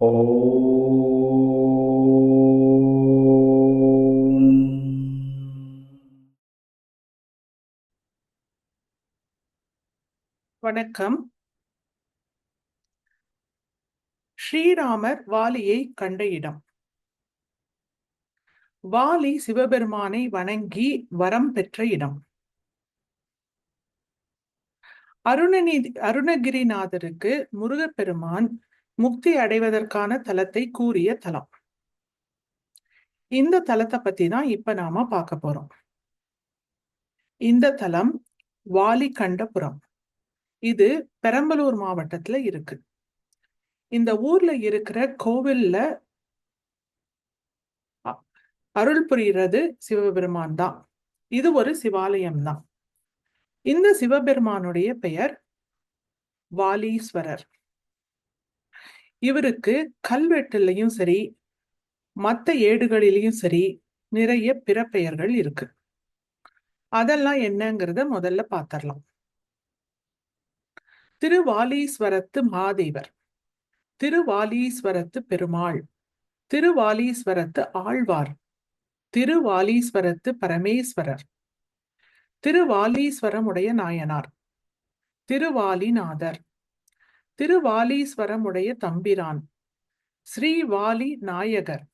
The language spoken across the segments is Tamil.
வணக்கம். ஸ்ரீராமர் வாலியை கண்ட இடம். வாலி சிவபெருமானை வணங்கி வரம் பெற்ற இடம். அருணநிதி அருணகிரிநாதருக்கு முருகப்பெருமான் முக்தி அடைவதற்கான தலத்தை கூறிய தலம். இந்த தலத்தை பத்தி தான் இப்ப நாம பார்க்க போறோம். இந்த தலம் வாலி கண்டபுரம் இது பெரம்பலூர் மாவட்டத்துல இருக்கு. இந்த ஊர்ல இருக்கிற கோவில்ல அருள் புரிகிறது சிவபெருமான் தான். இது ஒரு சிவாலயம் தான். இந்த சிவபெருமானுடைய பெயர் வாலீஸ்வரர். இவருக்கு கல்வெட்டுலையும் சரி மற்ற ஏடுகளிலையும் சரி நிறைய பிறப்பெயர்கள் இருக்கு. அதெல்லாம் என்னங்கிறத முதல்ல பார்த்தரலாம் திருவாலீஸ்வரத்து மாதேவர் திருவாலீஸ்வரத்து பெருமாள் திருவாலீஸ்வரத்து ஆழ்வார் திருவாலீஸ்வரத்து பரமேஸ்வரர் திருவாலீஸ்வரமுடைய நாயனார் திருவாலிநாதர் திருவாலீஸ்வரமுடைய தம்பிரான். ஸ்ரீவாலி நாயகர்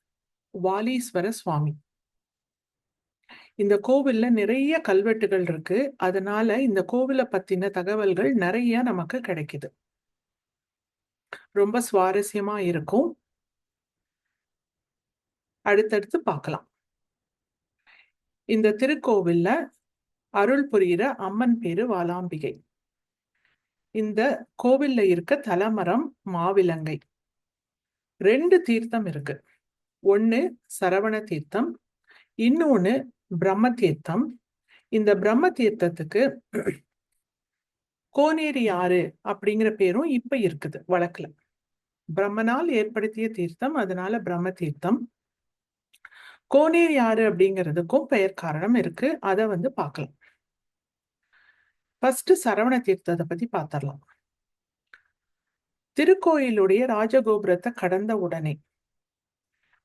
வாலீஸ்வர சுவாமி இந்த கோவில்ல நிறைய கல்வெட்டுகள் இருக்கு. அதனால இந்த கோவிலை பத்தின தகவல்கள் நிறைய நமக்கு கிடைக்குது. ரொம்ப சுவாரஸ்யமா இருக்கும். அடுத்தடுத்து பார்க்கலாம். இந்த திருக்கோவில்ல அருள் புரிகிற அம்மன் பேரு வாலாம்பிகை. இந்த கோவில்ல இருக்க தலமரம் மாவிலங்கை ரெண்டு தீர்த்தம் இருக்கு. ஒன்னு சரவண தீர்த்தம் இன்னொன்னு பிரம்ம தீர்த்தம். இந்த பிரம்ம தீர்த்தத்துக்கு கோனேரி ஆறு அப்படிங்கிற பேரும் இப்ப இருக்குது வழக்குல. பிரம்மனால் ஏற்படுத்திய தீர்த்தம் அதனால பிரம்ம தீர்த்தம். கோனேரி ஆறு அப்படிங்கிறதுக்கும் பெயர் காரணம் இருக்கு. அதை வந்து பார்க்கலாம். ஃபர்ஸ்ட் சரவண தீர்த்தத்தை பத்தி பார்த்தரலாம் திருக்கோயிலுடைய ராஜகோபுரத்தை கடந்த உடனே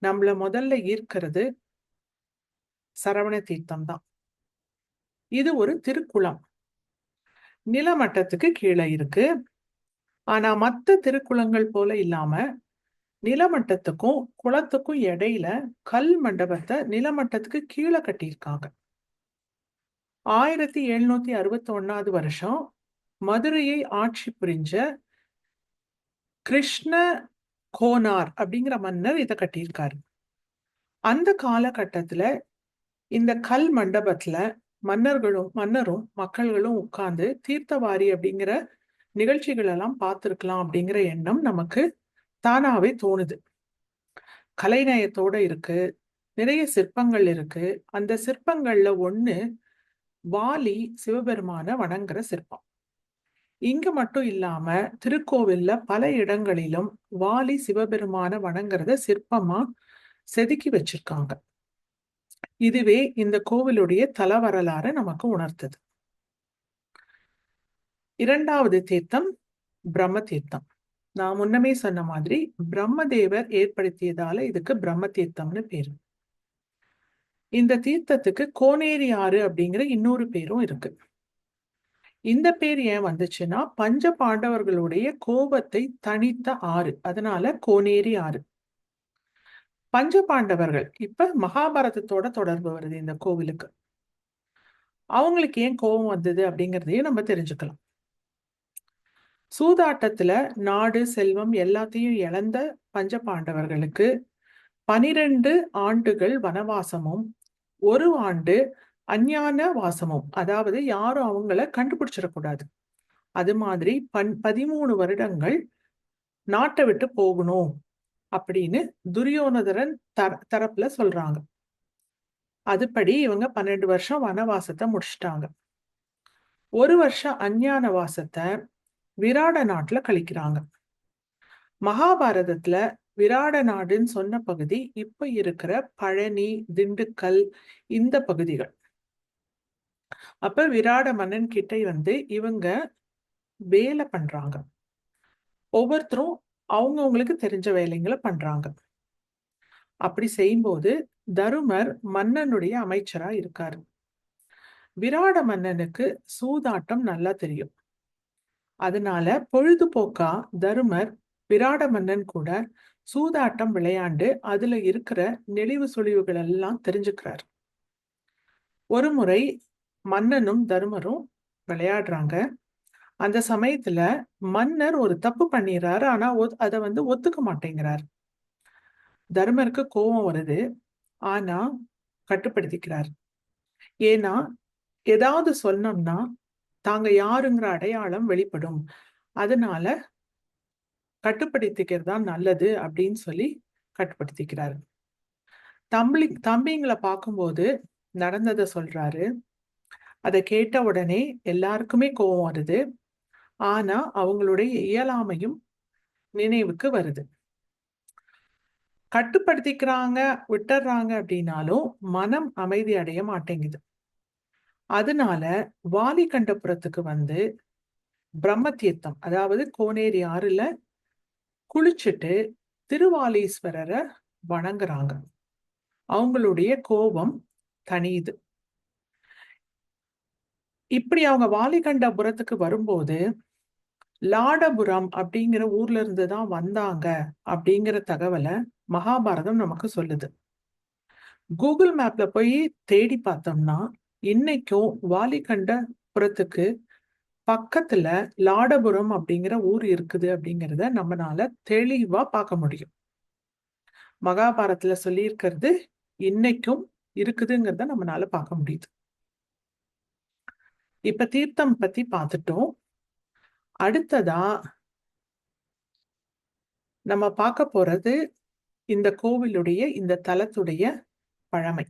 நம்மள முதல்ல ஈர்க்கிறது சரவண தீர்த்தம் தான். இது ஒரு திருக்குளம். நிலமட்டத்துக்கு கீழே இருக்கு. ஆனா மற்ற திருக்குளங்கள் போல இல்லாம நிலமட்டத்துக்கும் குளத்துக்கும் இடையில கல் மண்டபத்தை நிலமட்டத்துக்கு கீழே கட்டியிருக்காங்க. ஆயிரத்தி எழுநூத்தி அறுபத்தி ஒன்னாவது வருஷம் மதுரையை ஆட்சி புரிஞ்ச கிருஷ்ண கோனார் அப்படிங்கிற மன்னர் இதை கட்டியிருக்காரு. அந்த காலகட்டத்துல இந்த கல் மண்டபத்துல மன்னர்களும் மன்னரும் மக்கள்களும் உட்கார்ந்து தீர்த்தவாரி அப்படிங்கிற நிகழ்ச்சிகள் எல்லாம் பார்த்துருக்கலாம் அப்படிங்கிற எண்ணம் நமக்கு தானாவே தோணுது. கலைநயத்தோட இருக்கு நிறைய சிற்பங்கள் இருக்கு. அந்த சிற்பங்கள்ல ஒண்ணு வாலி சிவபெருமான வணங்குற சிற்பம். இங்க மட்டும் இல்லாம திருக்கோவில்ல பல இடங்களிலும் வாலி சிவபெருமான வணங்குறத சிற்பமா செதுக்கி வச்சிருக்காங்க. இதுவே இந்த கோவிலுடைய தல வரலாறு நமக்கு உணர்த்தது. இரண்டாவது தீர்த்தம் பிரம்ம தீர்த்தம் நான் முன்னமே சொன்ன மாதிரி பிரம்மதேவர் ஏற்படுத்தியதால இதுக்கு பிரம்ம தீர்த்தம்னு பேரு. இந்த தீர்த்தத்துக்கு கோனேரி ஆறு அப்படிங்கிற இன்னொரு பேரும் இருக்கு. இந்த பேர் ஏன் வந்துச்சுன்னா பஞ்ச பாண்டவர்களுடைய கோபத்தை தனித்த ஆறு. அதனால கோனேரி ஆறு. பஞ்ச பாண்டவர்கள் இப்ப மகாபாரதத்தோட தொடர்பு வருது இந்த கோவிலுக்கு. அவங்களுக்கு ஏன் கோபம் வந்தது அப்படிங்கிறதையும் நம்ம தெரிஞ்சுக்கலாம். சூதாட்டத்துல நாடு செல்வம் எல்லாத்தையும் இழந்த பஞ்ச பாண்டவர்களுக்கு பனிரெண்டு ஆண்டுகள் வனவாசமும் ஒரு ஆண்டு அஞ்ஞான வாசமும் அதாவது யாரும் அவங்கள கண்டுபிடிச்சிடக்கூடாது அது மாதிரி பன் பதிமூணு வருடங்கள் நாட்டை விட்டு போகணும் அப்படின்னு துரியோனதரன் தர தரப்புல சொல்றாங்க. அதுபடி இவங்க பன்னெண்டு வருஷம் வனவாசத்தை முடிச்சிட்டாங்க. ஒரு வருஷம் அஞ்ஞான வாசத்தை விராட நாட்டுல கழிக்கிறாங்க. மகாபாரதத்துல விராட நாடுன்னு சொன்ன பகுதி இப்ப இருக்கிற பழனி திண்டுக்கல் இந்த பகுதிகள். அப்ப விராட மன்னன் கிட்ட வந்து இவங்க வேலை பண்றாங்க. ஒவ்வொருத்தரும் அவங்கவுங்களுக்கு தெரிஞ்ச வேலைங்களை பண்றாங்க. அப்படி செய்யும்போது தருமர் மன்னனுடைய அமைச்சரா இருக்காரு. விராட மன்னனுக்கு சூதாட்டம் நல்லா தெரியும். அதனால பொழுதுபோக்கா தருமர் விராட மன்னன் கூட சூதாட்டம் விளையாண்டு அதுல இருக்கிற நெளிவு சுழிவுகள் எல்லாம் தெரிஞ்சுக்கிறார். ஒரு முறை மன்னனும் தருமரும் விளையாடுறாங்க. அந்த சமயத்துல மன்னர் ஒரு தப்பு பண்ணிடுறாரு ஆனா அதை வந்து ஒத்துக்க மாட்டேங்கிறார். தர்மருக்கு கோபம் வருது ஆனா கட்டுப்படுத்திக்கிறார். ஏன்னா ஏதாவது சொன்னோம்னா தாங்க யாருங்கிற அடையாளம் வெளிப்படும். அதனால கட்டுப்படுத்திக்கிறது தான் நல்லது அப்படின்னு சொல்லி கட்டுப்படுத்திக்கிறாரு. தம்பி தம்பிங்களை பார்க்கும்போது நடந்ததை சொல்றாரு. அதை கேட்ட உடனே எல்லாருக்குமே கோபம் வருது. ஆனா அவங்களுடைய இயலாமையும் நினைவுக்கு வருது. கட்டுப்படுத்திக்கிறாங்க விட்டுறாங்க அப்படின்னாலும் மனம் அமைதி அடைய மாட்டேங்குது. அதனால வாலி கண்டபுரத்துக்கு வந்து பிரம்ம தீர்த்தம் அதாவது கோனேரி ஆறுல குளிச்சுட்டு திருவாலீஸ்வரரை வணங்குறாங்க. அவங்களுடைய கோபம் தனியுது இப்படி அவங்க வாலிகண்டபுரத்துக்கு வரும்போது லாடபுரம் அப்படிங்கிற ஊர்ல இருந்து தான் வந்தாங்க அப்படிங்கிற தகவலை மகாபாரதம் நமக்கு சொல்லுது. கூகுள் மேப்ல போய் தேடி பார்த்தோம்னா இன்னைக்கும் வாலிகண்டபுரத்துக்கு பக்கத்துல லாடபுரம் அப்படிங்கிற ஊர் இருக்குது அப்படிங்கிறத நம்மளால தெளிவா பார்க்க முடியும். மகாபாரத்துல சொல்லியிருக்கிறது இன்னைக்கும் இருக்குதுங்கிறத நம்மளால பார்க்க முடியுது. இப்ப தீர்த்தம் பத்தி பார்த்துட்டோம். அடுத்ததா நம்ம பார்க்க போறது இந்த கோவிலுடைய இந்த தலத்துடைய பழமை.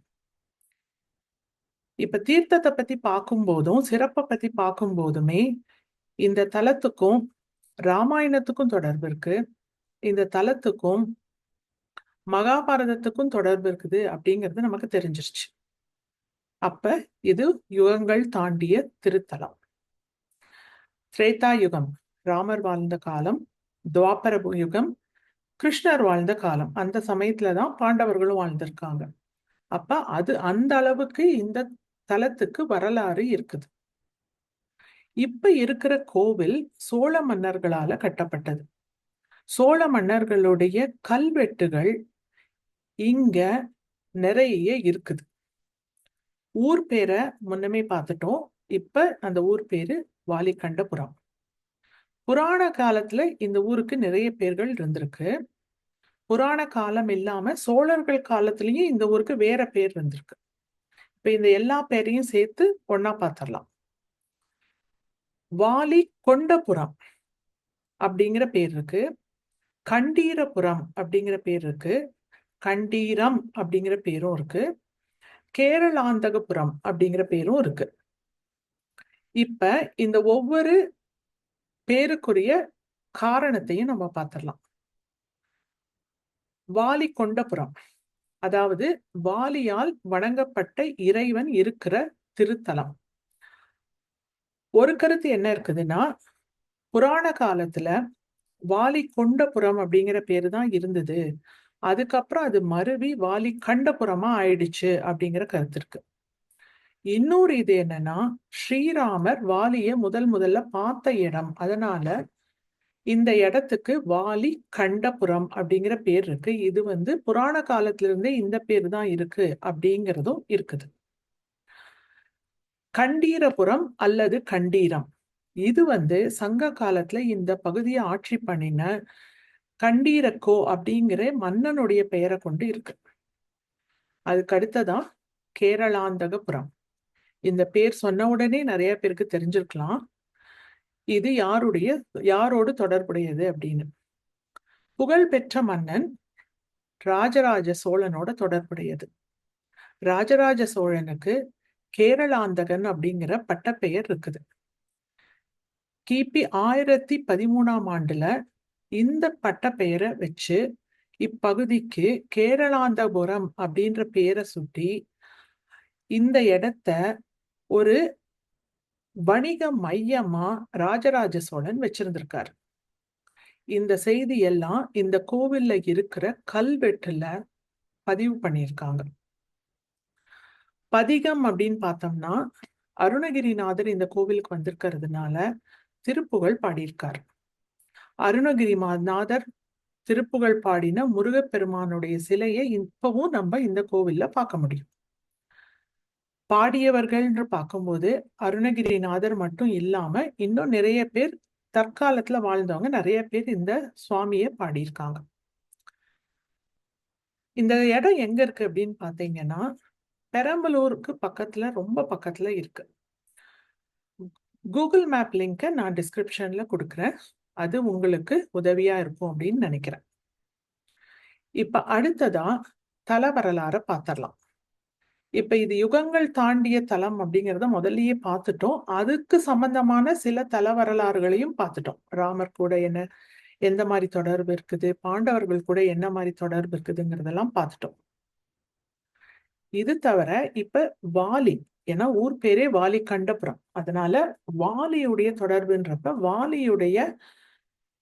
இப்ப தீர்த்தத்தை பத்தி பார்க்கும் போதும் சிறப்பை பத்தி பார்க்கும் போதுமே இந்த தலத்துக்கும் ராமாயணத்துக்கும் தொடர்பு இருக்கு. இந்த தலத்துக்கும் மகாபாரதத்துக்கும் தொடர்பு இருக்குது அப்படிங்கிறது நமக்கு தெரிஞ்சிருச்சு. அப்ப இது யுகங்கள் தாண்டிய திருத்தலம். திரேதா யுகம் ராமர் வாழ்ந்த காலம் துவாபர யுகம் கிருஷ்ணர் வாழ்ந்த காலம். அந்த சமயத்துலதான் பாண்டவர்களும் வாழ்ந்திருக்காங்க. அப்ப அது அந்த அளவுக்கு இந்த தலத்துக்கு வரலாறு இருக்குது. இப்ப இருக்கிற கோவில் சோழ மன்னர்களால கட்டப்பட்டது. சோழ மன்னர்களுடைய கல்வெட்டுகள் இங்க நிறைய இருக்குது. ஊர் பேரை முன்னமே பார்த்துட்டோம். இப்ப அந்த ஊர் பேரு வாலிகண்டபுரம். புராண காலத்துல இந்த ஊருக்கு நிறைய பேர்கள் இருந்திருக்கு. புராண காலம் இல்லாம சோழர்கள் காலத்திலயும் இந்த ஊருக்கு வேற பேர் இருந்திருக்கு. இப்ப இந்த எல்லா பேரையும் சேர்த்து ஒன்னா பார்த்துடலாம் வாலி கொண்டபுரம் அப்படிங்கிற பேர் இருக்கு. கண்டீரபுரம் அப்படிங்கிற பேர் இருக்கு. கண்டீரம் அப்படிங்கிற பேரும் இருக்கு. கேரளாந்தகபுரம் அப்படிங்கிற பேரும் இருக்கு. இப்ப இந்த ஒவ்வொரு பேருக்குரிய காரணத்தையும் நம்ம பார்த்துடலாம் வாலி கொண்டபுரம். அதாவது வாலியால் வணங்கப்பட்ட இறைவன் இருக்கிற திருத்தலம். ஒரு கருத்து என்ன இருக்குதுன்னா புராண காலத்துல வாலி கொண்டபுரம் அப்படிங்கிற பேரு தான் இருந்தது. அதுக்கப்புறம் அது மருவி வாலி கண்டபுரமா ஆயிடுச்சு அப்படிங்கிற கருத்து இருக்கு. இன்னொரு இது என்னன்னா ஸ்ரீராமர் வாலிய முதல் முதல்ல பார்த்த இடம். அதனால இந்த இடத்துக்கு வாலி கண்டபுரம் அப்படிங்கிற பேர் இருக்கு. இது வந்து புராண காலத்துல இருந்தே இந்த பேர் தான் இருக்கு அப்படிங்கிறதும் இருக்குது. கண்டீரபுரம் அல்லது கண்டீரம். இது வந்து சங்க காலத்துல இந்த பகுதியை ஆட்சி பண்ணின கண்டீரக்கோ அப்படிங்கிற மன்னனுடைய பெயரை கொண்டு இருக்கு. அதுக்கு அடுத்ததான் கேரளாந்தகபுரம். இந்த பேர் சொன்ன உடனே நிறைய பேருக்கு தெரிஞ்சிருக்கலாம். இது யாருடைய யாரோடு தொடர்புடையது அப்படின்னு. புகழ்பெற்ற மன்னன் ராஜராஜ சோழனோட தொடர்புடையது. ராஜராஜ சோழனுக்கு கேரளாந்தகன் அப்படிங்கிற பட்டப்பெயர் இருக்குது. கிபி ஆயிரத்தி பதிமூணாம் ஆண்டுல இந்த பட்டப்பெயரை வச்சு இப்பகுதிக்கு கேரளாந்தபுரம் அப்படின்ற பெயரை சுட்டி இந்த இடத்த ஒரு வணிக மையமா ராஜராஜ சோழன் வச்சிருந்திருக்காரு. இந்த செய்தி எல்லாம் இந்த கோவில்ல இருக்கிற கல்வெட்டுல பதிவு பண்ணியிருக்காங்க. பதிகம் அப்படின்னு பார்த்தோம்னா அருணகிரிநாதர் இந்த கோவிலுக்கு வந்திருக்கிறதுனால திருப்புகழ் பாடியிருக்கார். அருணகிரி நாதர் திருப்புகழ் பாடின முருகப்பெருமானுடைய சிலையை இப்பவும் நம்ம இந்த கோவில்ல பார்க்க முடியும். பாடியவர்கள்னு பார்க்கும்போது அருணகிரிநாதர் மட்டும் இல்லாம இன்னும் நிறைய பேர் தற்காலத்துல வாழ்ந்தவங்க. நிறைய பேர் இந்த சுவாமியை பாடியிருக்காங்க. இந்த இடம் எங்க இருக்கு அப்படின்னு பாத்தீங்கன்னா பெரம்பலூருக்கு பக்கத்துல ரொம்ப பக்கத்துல இருக்கு. கூகுள் மேப் லிங்கை நான் டிஸ்கிரிப்ஷன்ல கொடுக்குறேன். அது உங்களுக்கு உதவியா இருக்கும் அப்படின்னு நினைக்கிறேன். இப்ப அடுத்ததா தல வரலாற பாத்திரலாம் இப்ப இது யுகங்கள் தாண்டிய தலம் அப்படிங்கிறத முதல்லயே பார்த்துட்டோம். அதுக்கு சம்பந்தமான சில தல வரலாறுகளையும் பார்த்துட்டோம். ராமர் கூட என்ன எந்த மாதிரி தொடர்பு இருக்குது பாண்டவர்கள் கூட என்ன மாதிரி தொடர்பு இருக்குதுங்கிறதெல்லாம் பார்த்துட்டோம். இது தவிர இப்ப வாலி ஏன்னா ஊர் பேரே வாலி கண்டபுரம் அதனால வாலியுடைய தொடர்புன்றப்ப வாலியுடைய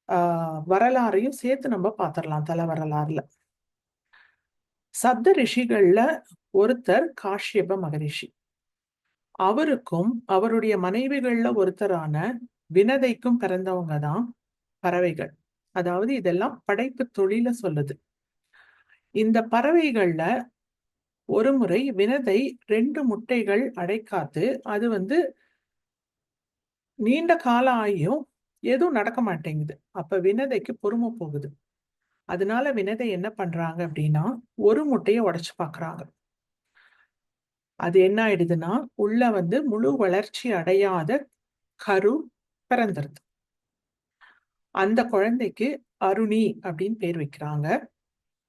ஆஹ் வரலாறையும் சேர்த்து நம்ம பார்த்துடலாம் தல வரலாறுல சப்த ரிஷிகள்ல ஒருத்தர் காஷ்யப மகரிஷி. அவருக்கும் அவருடைய மனைவிகள்ல ஒருத்தரான வினதைக்கும் பிறந்தவங்க தான் பறவைகள். அதாவது இதெல்லாம் படைப்பு தொழில சொல்லுது. இந்த பறவைகள்ல ஒரு முறை வினதை ரெண்டு முட்டைகள் அடைக்காத்து அது வந்து நீண்ட காலம் ஆகியும் எதுவும் நடக்க மாட்டேங்குது. அப்ப வினதைக்கு பொறுமை போகுது. அதனால வினதை என்ன பண்றாங்க அப்படின்னா ஒரு முட்டையை உடைச்சு பாக்குறாங்க. அது என்ன ஆயிடுதுன்னா உள்ள வந்து முழு வளர்ச்சி அடையாத கரு பிறந்துருது. அந்த குழந்தைக்கு அருணி அப்படின்னு பேர் வைக்கிறாங்க.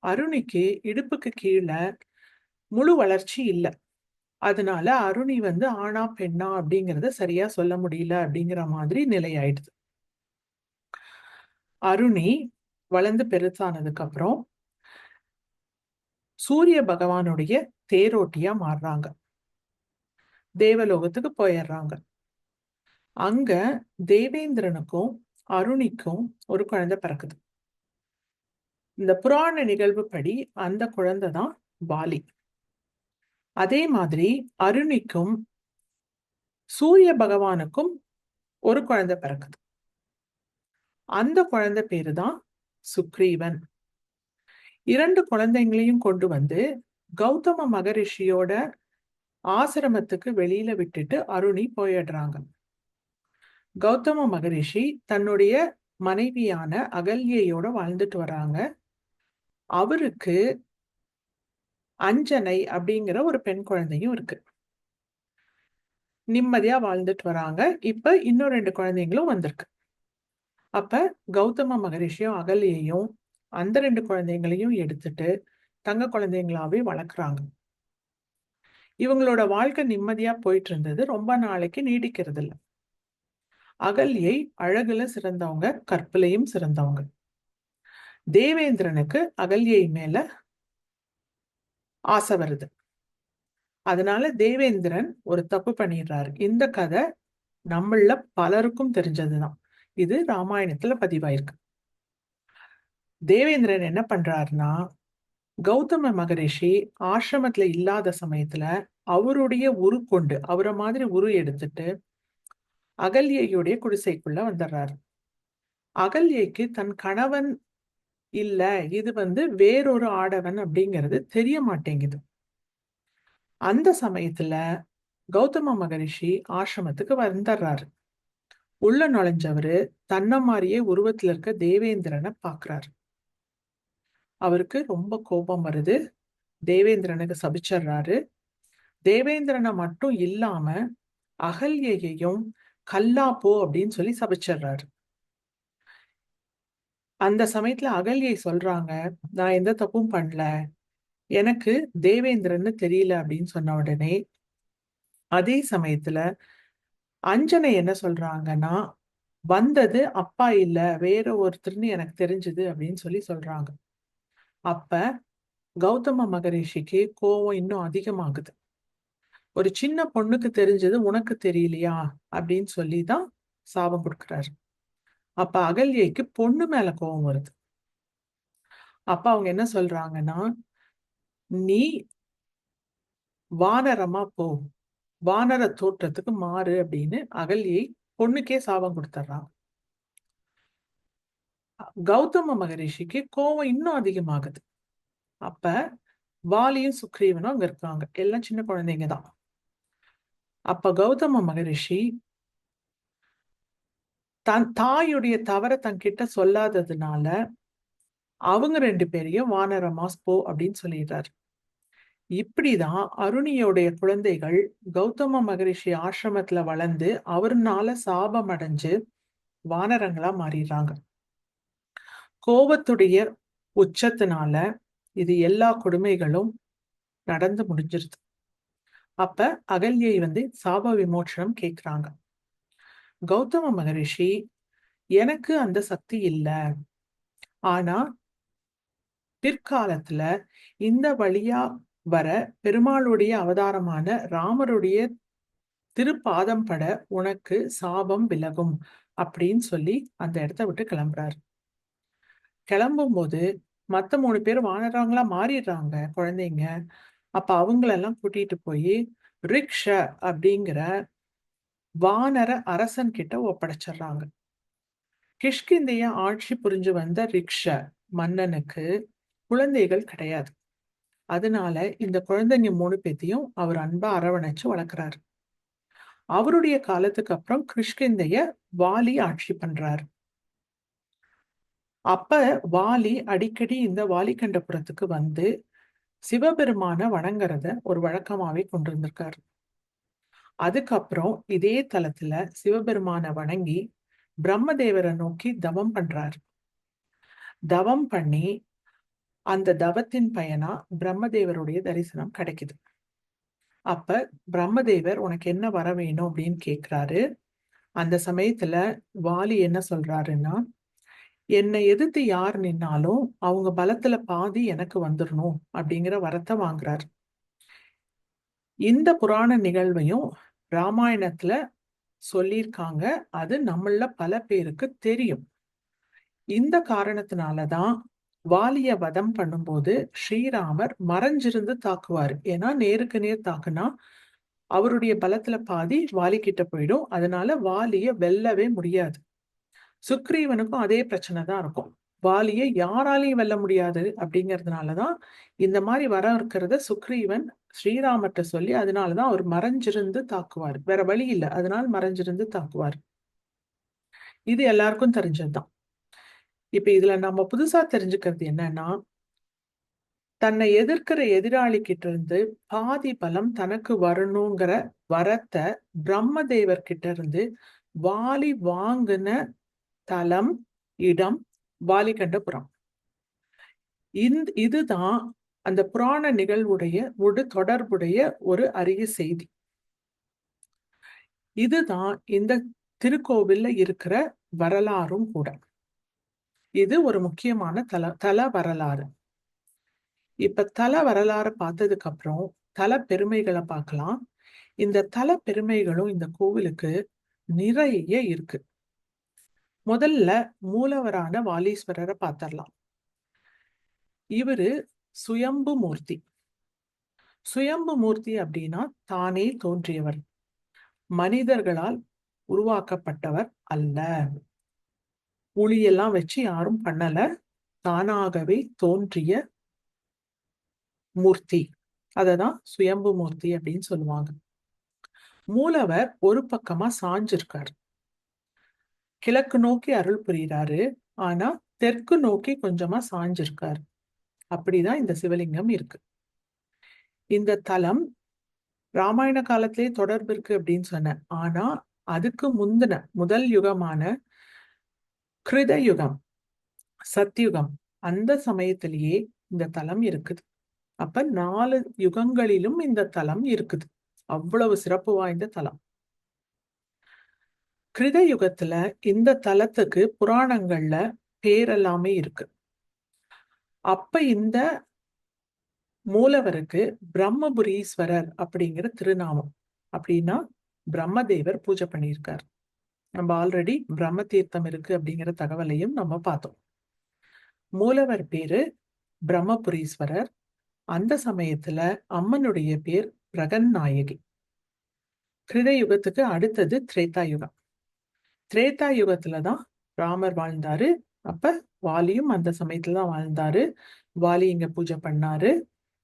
அருணிக்கு இடுப்புக்கு கீழே முழு வளர்ச்சி இல்லை. அதனால அருணி வந்து ஆணா பெண்ணா அப்படிங்கிறத சரியா சொல்ல முடியல அப்படிங்கிற மாதிரி நிலையாயிடுது அருணி வளர்ந்து பெருசானதுக்கு அப்புறம் சூரிய பகவானுடைய தேரோட்டியா மாறுறாங்க. தேவலோகத்துக்கு போயிடுறாங்க. அங்க தேவேந்திரனுக்கும் அருணிக்கும் ஒரு குழந்தை பிறக்குது. இந்த புராண நிகழ்வு படி அந்த குழந்தை தான் பாலி. அதே மாதிரி அருணிக்கும் சூரிய பகவானுக்கும் ஒரு குழந்தை பிறக்குது. அந்த குழந்தை பேரு தான் சுக்ரீவன். இரண்டு குழந்தைங்களையும் கொண்டு வந்து கௌதம மகரிஷியோட ஆசிரமத்துக்கு வெளியில விட்டுட்டு அருணி போயிடுறாங்க. கௌதம மகரிஷி தன்னுடைய மனைவியான அகல்யையோட வாழ்ந்துட்டு வராங்க. அவருக்கு அஞ்சனை அப்படிங்கிற ஒரு பெண் குழந்தையும் இருக்கு. நிம்மதியா வாழ்ந்துட்டு வராங்க. இப்ப இன்னும் ரெண்டு குழந்தைங்களும் வந்திருக்கு. அப்ப கௌதம மகரிஷியும் அகல்யையும் அந்த ரெண்டு குழந்தைங்களையும் எடுத்துட்டு தங்க குழந்தைங்களாவே வளர்க்குறாங்க. இவங்களோட வாழ்க்கை நிம்மதியா போயிட்டு இருந்தது ரொம்ப நாளைக்கு நீடிக்கிறது இல்லை அகல்யை அழகுல சிறந்தவங்க கற்பிலையும் சிறந்தவங்க. தேவேந்திரனுக்கு அகல்யை மேல ஆசை வருது. அதனால தேவேந்திரன் ஒரு தப்பு பண்ணிடுறாரு. இந்த கதை நம்மள பலருக்கும் தெரிஞ்சதுதான். இது ராமாயணத்துல பதிவாயிருக்கு. தேவேந்திரன் என்ன பண்றாருன்னா கௌதம மகரிஷி ஆசிரமத்துல இல்லாத சமயத்துல அவருடைய உரு கொண்டு அவரை மாதிரி உரு எடுத்துட்டு அகல்யையுடைய குடிசைக்குள்ள வந்துடுறாரு. அகல்யைக்கு தன் கணவன் இல்ல இது வந்து வேறொரு ஆடவன் அப்படிங்கிறது தெரிய மாட்டேங்குது. அந்த சமயத்துல கௌதம மகரிஷி ஆசிரமத்துக்கு வந்துடுறாரு. உள்ள நுழைஞ்சவரு தன்ன மாதிரியே உருவத்துல இருக்க தேவேந்திரனை பாக்குறாரு. அவருக்கு ரொம்ப கோபம் வருது. தேவேந்திரனுக்கு சபிச்சிடுறாரு தேவேந்திரனை மட்டும் இல்லாம அகல்யையையும் கல்லா போ அப்படின்னு சொல்லி சபிச்சிடுறாரு அந்த சமயத்துல அகல்யை சொல்றாங்க நான் எந்த தப்பும் பண்ணல. எனக்கு தேவேந்திரன்னு தெரியல அப்படின்னு சொன்ன உடனே அதே சமயத்துல அஞ்சனை என்ன சொல்றாங்கன்னா வந்தது அப்பா இல்ல வேற ஒருத்தர்னு எனக்கு தெரிஞ்சது அப்படின்னு சொல்லி சொல்றாங்க. அப்ப கௌதம மகரிஷிக்கு கோவம் இன்னும் அதிகமாகுது. ஒரு சின்ன பொண்ணுக்கு தெரிஞ்சது உனக்கு தெரியலையா? அப்படின்னு சொல்லி தான் சாபம் கொடுக்குறாரு. அப்ப அகல்யைக்கு பொண்ணு மேல கோவம் வருது. அப்ப அவங்க என்ன சொல்றாங்கன்னா நீ வானரமா போ. வானர தோற்றத்துக்கு மாறு அப்படின்னு அகல்யை பொண்ணுக்கே சாபம் கொடுத்துட்றான் கௌதம மகரிஷிக்கு கோவம் இன்னும் அதிகமாகுது. அப்ப வாலியும் சுக்ரீவனும் அங்க இருக்காங்க. எல்லாம் சின்ன குழந்தைங்க தான். அப்ப கௌதம மகரிஷி தன் தாயுடைய தவற தன்கிட்ட சொல்லாததுனால அவங்க ரெண்டு பேரையும் வானரமாஸ் போ அப்படின்னு சொல்லிடுறாரு. இப்படிதான் அருணியோடைய குழந்தைகள் கௌதம மகரிஷி ஆசிரமத்துல வளர்ந்து அவருனால சாபம் அடைஞ்சு வானரங்களா மாறிடுறாங்க. கோபத்துடைய உச்சத்தினால இது எல்லா கொடுமைகளும் நடந்து முடிஞ்சிருது. அப்ப அகல்யை வந்து சாப விமோச்சனம் கேட்குறாங்க. கௌதம மகரிஷி எனக்கு அந்த சக்தி இல்லை. ஆனா பிற்காலத்துல இந்த வழியா வர பெருமாளுடைய அவதாரமான ராமருடைய திருப்பாதம் பட உனக்கு சாபம் விலகும் அப்படின்னு சொல்லி அந்த இடத்த விட்டு கிளம்புறாரு. கிளம்பும் போது மத்த மூணு பேர் வானறாங்களா மாறிடுறாங்க குழந்தைங்க. அப்ப அவங்களெல்லாம் கூட்டிட்டு போய் ரிக்ஷ அப்படிங்கிற வானர அரசன் கிட்ட ஒப்படைச்சிடுறாங்க. கிஷ்கிந்தைய ஆட்சி புரிஞ்சு வந்த ரிக்ஷ மன்னனுக்கு குழந்தைகள் கிடையாது. அதனால இந்த குழந்தைங்க மூணு பேத்தையும் அவர் அன்பா அரவணைச்சு வளர்க்குறாரு. அவருடைய காலத்துக்கு அப்புறம் கிருஷ்கிந்தைய வாலி ஆட்சி பண்றாரு. அப்ப வாலி அடிக்கடி இந்த வாலிகண்டபுரத்துக்கு வந்து சிவபெருமான வணங்குறத ஒரு வழக்கமாவே கொண்டிருந்திருக்காரு. அதுக்கப்புறம் இதே தலத்துல சிவபெருமான வணங்கி பிரம்மதேவரை நோக்கி தவம் பண்றாரு. தவம் பண்ணி அந்த தவத்தின் பயனா பிரம்மதேவருடைய தரிசனம் கிடைக்குது. அப்ப பிரம்மதேவர் உனக்கு என்ன வர வேணும் அப்படின்னு கேக்குறாரு. அந்த சமயத்துல வாலி என்ன சொல்றாருன்னா என்னை எதிர்த்து யார் நின்னாலும் அவங்க பலத்துல பாதி எனக்கு வந்துடணும் அப்படிங்கிற வரத்தை வாங்குறார். இந்த புராண நிகழ்வையும் ராமாயணத்துல சொல்லியிருக்காங்க. அது நம்மள பல பேருக்கு தெரியும். இந்த காரணத்தினாலதான் வாலிய வதம் பண்ணும்போது ஸ்ரீராமர் மறைஞ்சிருந்து தாக்குவார். ஏன்னா நேருக்கு நேர் தாக்குனா அவருடைய பலத்துல பாதி வாலி கிட்ட போயிடும். அதனால வாலிய வெல்லவே முடியாது. சுக்ரீவனுக்கும் அதே பிரச்சனை தான் இருக்கும். வாலியை யாராலையும் வெல்ல முடியாது அப்படிங்கிறதுனாலதான் இந்த மாதிரி வர இருக்கிறத சுக்ரீவன் ஸ்ரீராமர்கிட்ட சொல்லி அதனாலதான் அவர் மறைஞ்சிருந்து தாக்குவார். வேற வழி இல்லை. அதனால மறைஞ்சிருந்து தாக்குவார். இது எல்லாருக்கும் தெரிஞ்சதுதான் இப்ப இதுல நம்ம புதுசா தெரிஞ்சுக்கிறது என்னன்னா தன்னை எதிர்க்கிற எதிராளி கிட்ட இருந்து பாதி பலம் தனக்கு வரணுங்கிற வரத்தை பிரம்மதேவர் கிட்ட இருந்து வாலி வாங்கின தலம் இடம் வாலிகண்டபுரம் இந்த இதுதான் அந்த புராண நிகழ்வுடைய ஒரு தொடர்புடைய ஒரு அரிய செய்தி. இதுதான் இந்த திருக்கோவில்ல இருக்கிற வரலாறும் கூட. இது ஒரு முக்கியமான தல தல வரலாறு. இப்ப தல வரலாறு பார்த்ததுக்கு அப்புறம் தல பெருமைகளை பார்க்கலாம். இந்த தல பெருமைகளும் இந்த கோவிலுக்கு நிறைய இருக்கு. முதல்ல மூலவரான வாலீஸ்வரரை பார்த்தரலாம் இவரு சுயம்பு மூர்த்தி. சுயம்பு மூர்த்தி அப்படின்னா தானே தோன்றியவர். மனிதர்களால் உருவாக்கப்பட்டவர் அல்ல. புளியெல்லாம் வச்சு யாரும் பண்ணல. தானாகவே தோன்றிய மூர்த்தி. அததான் சுயம்பு மூர்த்தி அப்படின்னு சொல்லுவாங்க. மூலவர் ஒரு பக்கமா சாஞ்சிருக்காரு. கிழக்கு நோக்கி அருள் புரிகிறாரு. ஆனா தெற்கு நோக்கி கொஞ்சமா சாஞ்சிருக்காரு அப்படிதான் இந்த சிவலிங்கம் இருக்கு. இந்த தலம் ராமாயண காலத்திலேயே தொடர்பு இருக்கு அப்படின்னு சொன்னேன். ஆனா அதுக்கு முந்தின முதல் யுகமான கிருத யுகம் சத்யுகம் அந்த சமயத்திலேயே இந்த தலம் இருக்குது. அப்ப நாலு யுகங்களிலும் இந்த தலம் இருக்குது. அவ்வளவு சிறப்பு வாய்ந்த தலம். கிருத யுகத்துல இந்த தலத்துக்கு புராணங்கள்ல பேரெல்லாமே இருக்கு. அப்ப இந்த மூலவருக்கு பிரம்மபுரீஸ்வரர் அப்படிங்கிற திருநாமம். அப்படின்னா பிரம்மதேவர் பூஜை பண்ணியிருக்கார். நம்ம ஆல்ரெடி பிரம்ம தீர்த்தம் இருக்கு அப்படிங்கிற தகவலையும் நம்ம பார்த்தோம். மூலவர் பேரு பிரம்மபுரீஸ்வரர். அந்த சமயத்துல அம்மனுடைய பேர் பிரகன் நாயகி கிருட யுகத்துக்கு அடுத்தது திரேதா யுகம். திரேதா யுகத்துல தான் ராமர் வாழ்ந்தாரு. அப்ப வாலியும் அந்த சமயத்துல தான் வாழ்ந்தாரு. வாலி இங்க பூஜை பண்ணாரு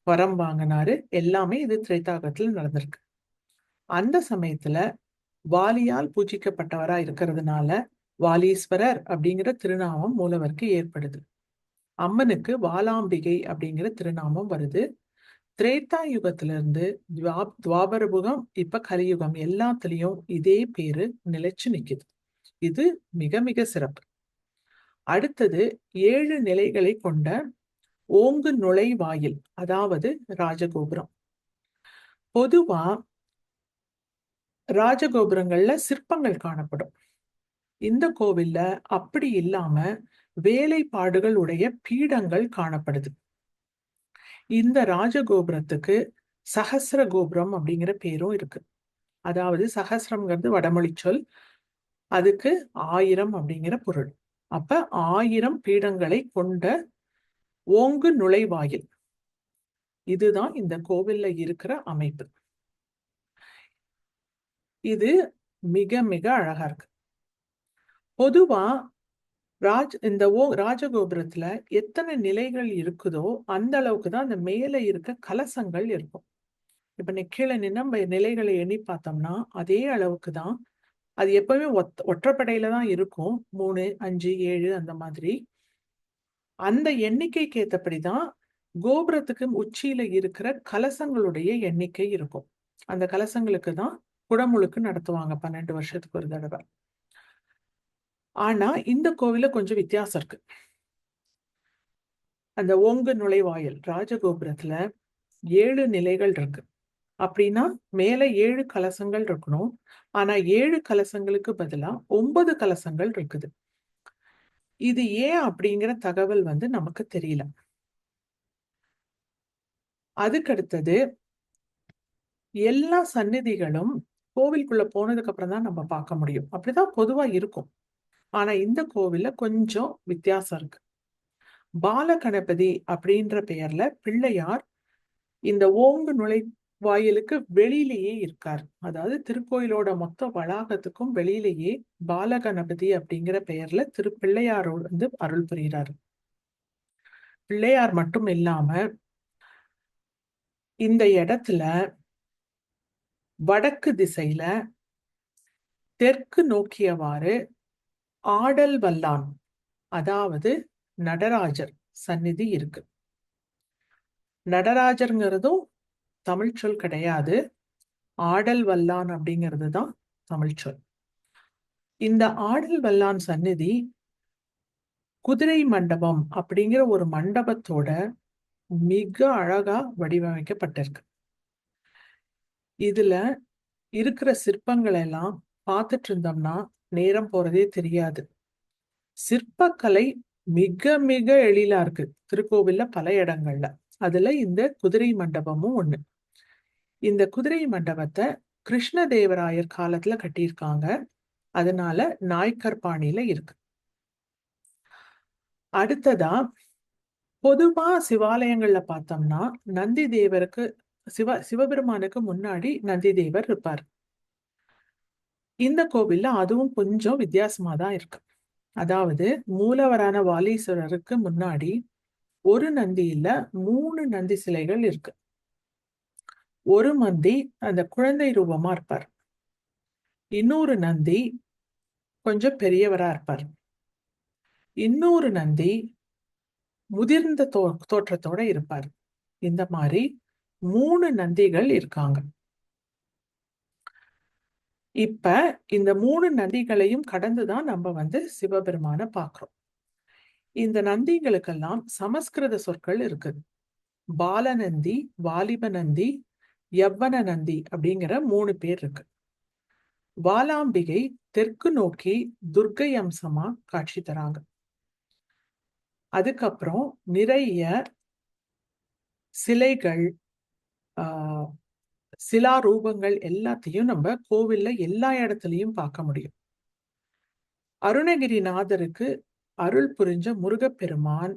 வரம் வாங்கினாரு. எல்லாமே இது திரேதாகத்துல நடந்திருக்கு. அந்த சமயத்துல வாலியால் பூஜிக்கப்பட்டவரா இருக்கிறதுனால வாலீஸ்வரர் அப்படிங்கிற திருநாமம் மூலவருக்கு ஏற்படுது. அம்மனுக்கு வாலாம்பிகை அப்படிங்கிற திருநாமம் வருது. திரேதா யுகத்திலிருந்து துவாபரபுகம் இப்ப கலியுகம் எல்லாத்துலயும் இதே பேரு நிலைச்சு நிக்குது. இது மிக மிக சிறப்பு. அடுத்தது ஏழு நிலைகளை கொண்ட ஓங்கு நுழைவாயில் அதாவது ராஜகோபுரம். பொதுவா ராஜகோபுரங்கள்ல சிற்பங்கள் காணப்படும். இந்த கோவில்ல அப்படி இல்லாம வேலைப்பாடுகள் உடைய பீடங்கள் காணப்படுது. இந்த ராஜகோபுரத்துக்கு சகசிர கோபுரம் அப்படிங்கிற பேரும் இருக்கு. அதாவது சகசிரம்ங்கிறது வடமொழி சொல் அதுக்கு ஆயிரம் அப்படிங்கிற பொருள். அப்ப ஆயிரம் பீடங்களை கொண்ட ஓங்கு நுழைவாயில். இதுதான் இந்த கோவில்ல இருக்கிற அமைப்பு. இது மிக மிக அழகா இருக்கு. பொதுவா ராஜ் இந்த ஓ ராஜகோபுரத்துல எத்தனை நிலைகள் இருக்குதோ அந்த அளவுக்கு தான் அந்த மேலே இருக்க கலசங்கள் இருக்கும். இப்ப நீ கீழே நின்று நிலைகளை எண்ணி பார்த்தோம்னா அதே அளவுக்கு தான் அது எப்பவுமே ஒத் ஒற்றைப்படையில தான் இருக்கும். மூணு அஞ்சு ஏழு அந்த மாதிரி. அந்த எண்ணிக்கைக்கு ஏற்றபடிதான் கோபுரத்துக்கு உச்சியில இருக்கிற கலசங்களுடைய எண்ணிக்கை இருக்கும். அந்த கலசங்களுக்கு தான் குடமுழுக்கு நடத்துவாங்க. பன்னெண்டு வருஷத்துக்கு ஒரு தடவை. ஆனா இந்த கோவில கொஞ்சம் வித்தியாசம் இருக்கு. அந்த ஓங்கு நுழைவாயில் ராஜகோபுரத்துல ஏழு நிலைகள் இருக்கு. அப்படின்னா மேல ஏழு கலசங்கள் இருக்கணும். ஆனா ஏழு கலசங்களுக்கு பதிலா ஒன்பது கலசங்கள் இருக்குது. இது ஏன் அப்படிங்கிற தகவல் வந்து நமக்கு தெரியல. அதுக்கடுத்தது எல்லா சந்நிதிகளும் கோவிலுக்குள்ள போனதுக்கு அப்புறம் தான் நம்ம பார்க்க முடியும். அப்படிதான் பொதுவா இருக்கும். ஆனா இந்த கோவில்ல கொஞ்சம் வித்தியாசம் இருக்கு. பால கணபதி அப்படின்ற பெயர்ல பிள்ளையார் இந்த ஓங்கு நுழை வாயிலுக்கு வெளியிலேயே இருக்கார். அதாவது திருக்கோயிலோட மொத்த வளாகத்துக்கும் வெளியிலேயே பாலகணபதி அப்படிங்கிற பெயர்ல திருப்பிள்ளையாரோடு வந்து அருள் புரிகிறார். பிள்ளையார் மட்டும் இல்லாம இந்த இடத்துல வடக்கு திசையில தெற்கு நோக்கியவாறு ஆடல் வல்லான் அதாவது நடராஜர் சந்நிதி இருக்கு. நடராஜருங்கிறதும் தமிழ் சொல் கிடையாது. ஆடல் வல்லான் அப்படிங்கிறது தான் தமிழ் சொல். இந்த ஆடல் வல்லான் சந்நிதி குதிரை மண்டபம் அப்படிங்கிற ஒரு மண்டபத்தோட மிக அழகா வடிவமைக்கப்பட்டிருக்கு. இதுல இருக்கிற சிற்பங்கள் எல்லாம் பார்த்துட்டு இருந்தோம்னா நேரம் போறதே தெரியாது. சிற்பக்கலை மிக மிக எழிலா இருக்கு. திருக்கோவில்ல பல இடங்கள்ல. அதுல இந்த குதிரை மண்டபமும் ஒண்ணு. இந்த குதிரை மண்டபத்தை கிருஷ்ணதேவராயர் காலத்துல கட்டியிருக்காங்க. அதனால நாய்க்கற்பாணியில இருக்கு. அடுத்ததா பொதுவா சிவாலயங்கள்ல பார்த்தோம்னா நந்தி தேவருக்கு சிவ சிவபெருமானுக்கு முன்னாடி நந்தி தேவர் இருப்பார். இந்த கோவில்ல அதுவும் கொஞ்சம் வித்தியாசமா தான் இருக்கு. அதாவது மூலவரான வாலீஸ்வரருக்கு முன்னாடி ஒரு நந்தியில மூணு நந்தி சிலைகள் இருக்கு. ஒரு நந்தி அந்த குழந்தை ரூபமா இருப்பார். இன்னொரு நந்தி கொஞ்சம் பெரியவரா இருப்பார். இன்னொரு நந்தி முதிர்ந்த தோ தோற்றத்தோட இருப்பார். இந்த மாதிரி மூணு நந்திகள் இருக்காங்க. இப்ப இந்த மூணு நந்திகளையும் கடந்துதான் நம்ம வந்து சிவபெருமான பாக்குறோம் இந்த நந்திகளுக்கெல்லாம் சமஸ்கிருத சொற்கள் இருக்குது. பாலநந்தி வாலிப நந்தி யவ்வன நந்தி அப்படிங்கிற மூணு பேர் இருக்கு. வாலாம்பிகை தெற்கு நோக்கி துர்க்கை அம்சமா காட்சி தராங்க. அதுக்கப்புறம் நிறைய சிலைகள் ஆஹ் சிலா ரூபங்கள் எல்லாத்தையும் நம்ம கோவில்ல எல்லா இடத்துலயும் பார்க்க முடியும். அருணகிரிநாதருக்கு அருள் புரிஞ்ச முருகப்பெருமான்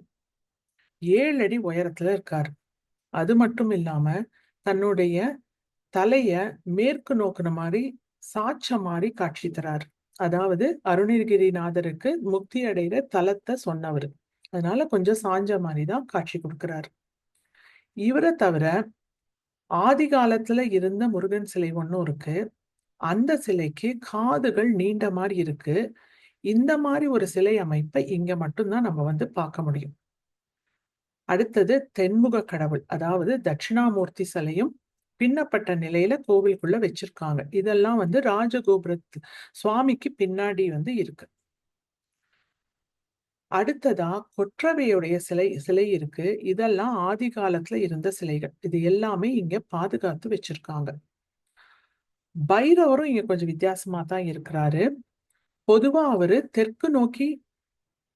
ஏழு அடி உயரத்துல இருக்காரு. அது மட்டும் இல்லாம தன்னுடைய தலைய மேற்கு நோக்குன மாதிரி சாட்ச மாதிரி காட்சி தரார். அதாவது அருணகிரிநாதருக்கு முக்தி அடைகிற தலத்தை சொன்னவர். அதனால கொஞ்சம் சாஞ்ச மாதிரி தான் காட்சி கொடுக்கிறார். இவரை தவிர ஆதி காலத்துல இருந்த முருகன் சிலை ஒன்றும் இருக்கு. அந்த சிலைக்கு காதுகள் நீண்ட மாதிரி இருக்கு. இந்த மாதிரி ஒரு சிலை அமைப்பை இங்க மட்டும்தான் நம்ம வந்து பார்க்க முடியும். அடுத்தது தென்முக கடவுள் அதாவது தட்சிணாமூர்த்தி சிலையும் பின்னப்பட்ட நிலையில கோவிலுக்குள்ள வச்சிருக்காங்க. இதெல்லாம் வந்து ராஜகோபுரத்து சுவாமிக்கு பின்னாடி வந்து இருக்கு. அடுத்ததா கொற்றவையுடைய சிலை சிலை இருக்கு. இதெல்லாம் ஆதி காலத்துல இருந்த சிலைகள். இது எல்லாமே இங்க பாதுகாத்து வச்சிருக்காங்க. பைரவரும் இங்க கொஞ்சம் வித்தியாசமா தான் இருக்கிறாரு. பொதுவா அவரு தெற்கு நோக்கி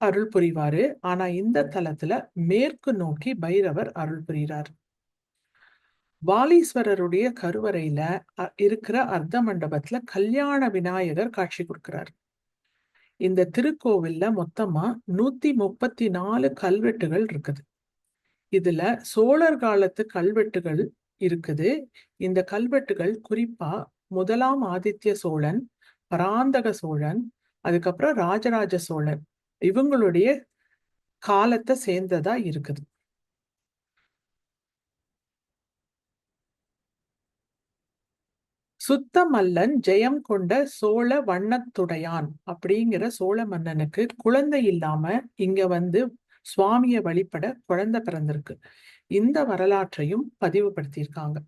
அருள் புரிவாரு. ஆனா இந்த தலத்துல மேற்கு நோக்கி பைரவர் அருள் புரிகிறார். வாலீஸ்வரருடைய கருவறையில இருக்கிற அர்த்த மண்டபத்துல கல்யாண விநாயகர் காட்சி கொடுக்கிறார். இந்த திருக்கோவில்ல மொத்தமா நூத்தி முப்பத்தி நாலு கல்வெட்டுகள் இருக்குது. இதுல சோழர் காலத்து கல்வெட்டுகள் இருக்குது. இந்த கல்வெட்டுகள் குறிப்பா முதலாம் ஆதித்ய சோழன் பராந்தக சோழன் அதுக்கப்புறம் ராஜராஜ சோழன். இவங்களுடைய காலத்தை சேர்ந்ததா இருக்குது. சுத்தமல்லன் ஜெயம் கொண்ட சோழ வண்ணத்துடையான் அப்படிங்கிற சோழ மன்னனுக்கு குழந்தை இல்லாம இங்க வந்து சுவாமியை வழிபட குழந்தை பிறந்திருக்கு. இந்த வரலாற்றையும் பதிவுபடுத்தியிருக்காங்க.